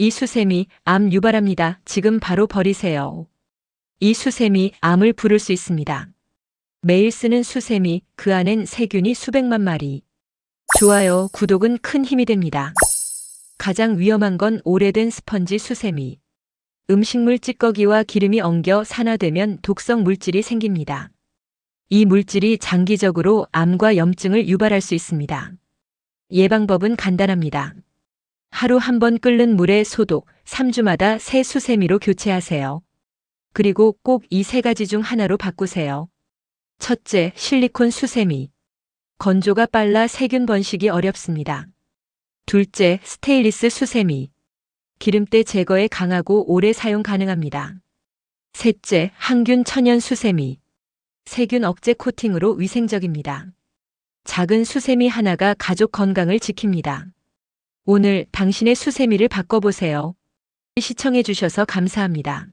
이 수세미 암 유발합니다. 지금 바로 버리세요. 이 수세미 암을 부를 수 있습니다. 매일 쓰는 수세미 그 안엔 세균이 수백만 마리. 좋아요, 구독은 큰 힘이 됩니다. 가장 위험한 건 오래된 스펀지 수세미. 음식물 찌꺼기와 기름이 엉겨 산화되면 독성 물질이 생깁니다. 이 물질이 장기적으로 암과 염증을 유발할 수 있습니다. 예방법은 간단합니다. 하루 한 번 끓는 물에 소독, 3주마다 새 수세미로 교체하세요. 그리고 꼭 이 세 가지 중 하나로 바꾸세요. 첫째, 실리콘 수세미. 건조가 빨라 세균 번식이 어렵습니다. 둘째, 스테인리스 수세미. 기름때 제거에 강하고 오래 사용 가능합니다. 셋째, 항균 천연 수세미. 세균 억제 코팅으로 위생적입니다. 작은 수세미 하나가 가족 건강을 지킵니다. 오늘 당신의 수세미를 바꿔보세요. 시청해주셔서 감사합니다.